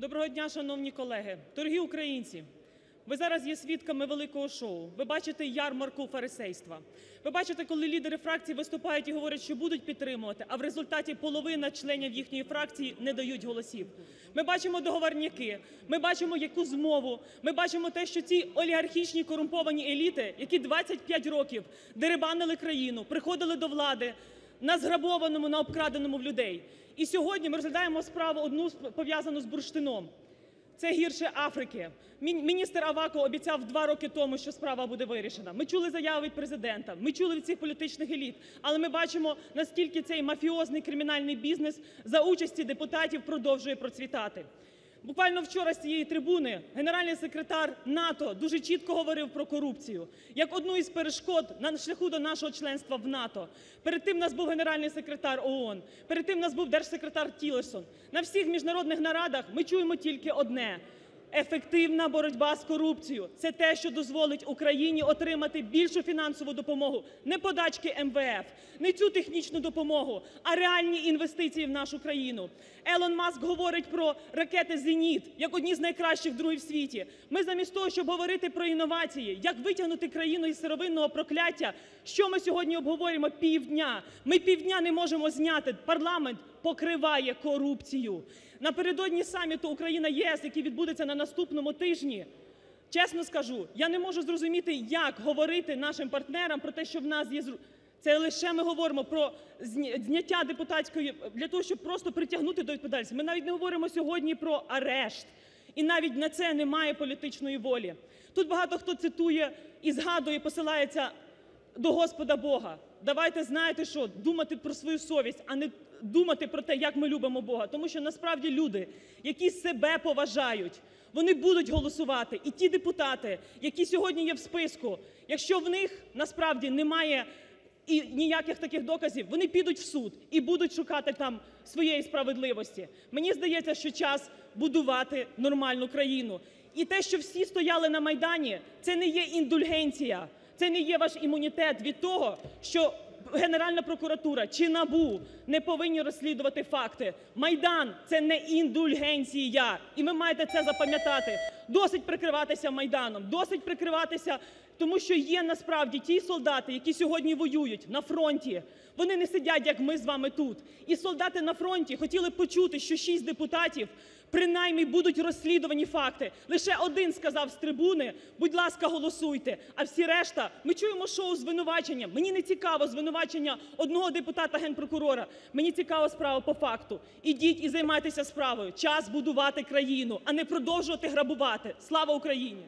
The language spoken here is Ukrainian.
Доброго дня, шановні колеги, дорогі українці! Ви зараз є свідками великого шоу. Ви бачите ярмарку фарисейства. Ви бачите, коли лідери фракцій виступають і говорять, що будуть підтримувати, а в результаті половина членів їхньої фракції не дають голосів. Ми бачимо договорняки, ми бачимо яку змову, ми бачимо те, що ці олігархічні корумповані еліти, які 25 років дерибанили країну, приходили до влади на зграбованому, на обкраденому в людей. І сьогодні ми розглядаємо справу одну пов'язану з бурштином. Це гірше Африки. Міністр Аваков обіцяв два роки тому, що справа буде вирішена. Ми чули заяви від президента, ми чули від цих політичних еліт, але ми бачимо, наскільки цей мафіозний кримінальний бізнес за участі депутатів продовжує процвітати. Буквально вчора з цієї трибуни генеральний секретар НАТО дуже чітко говорив про корупцію як одну із перешкод на шляху до нашого членства в НАТО. Перед тим нас був генеральний секретар ООН, перед тим нас був держсекретар Тілесон. На всіх міжнародних нарадах ми чуємо тільки одне. Ефективна боротьба з корупцією – це те, що дозволить Україні отримати більшу фінансову допомогу, не подачки МВФ, не цю технічну допомогу, а реальні інвестиції в нашу країну. Елон Маск говорить про ракети «Зеніт» як одні з найкращих другів в світі. Ми замість того, щоб говорити про інновації, як витягнути країну із сировинного прокляття, що ми сьогодні обговорюємо півдня? Ми півдня не можемо зняти. Парламент покриває корупцію. Напередодні саміту Україна-ЄС, який відбудеться на наступному тижні, чесно скажу, я не можу зрозуміти, як говорити нашим партнерам про те, що в нас є... Це лише ми говоримо про зня- зняття депутатської, для того, щоб просто притягнути до відповідальності. Ми навіть не говоримо сьогодні про арешт. І навіть на це немає політичної волі. Тут багато хто цитує і згадує, посилається до Господа Бога. Давайте знаєте що, думати про свою совість, а не думати про те, як ми любимо Бога. Тому що насправді люди, які себе поважають, вони будуть голосувати. І ті депутати, які сьогодні є в списку, якщо в них насправді немає і ніяких таких доказів, вони підуть в суд і будуть шукати там своєї справедливості. Мені здається, що час будувати нормальну країну. І те, що всі стояли на Майдані, це не є індульгенція, це не є ваш імунітет від того, що Генеральна прокуратура чи НАБУ не повинні розслідувати факти. Майдан – це не індульгенція, і ви маєте це запам'ятати. Досить прикриватися Майданом, досить прикриватися, тому що є насправді ті солдати, які сьогодні воюють на фронті. Вони не сидять, як ми з вами тут. І солдати на фронті хотіли почути, що шість депутатів принаймні будуть розслідувані факти. Лише один сказав з трибуни, будь ласка, голосуйте. А всі решта, ми чуємо шоу звинувачення. Мені не цікаво звинувачення одного депутата генпрокурора. Мені цікава справа по факту. Ідіть і займайтеся справою. Час будувати країну, а не продовжувати грабувати. Слава Україні!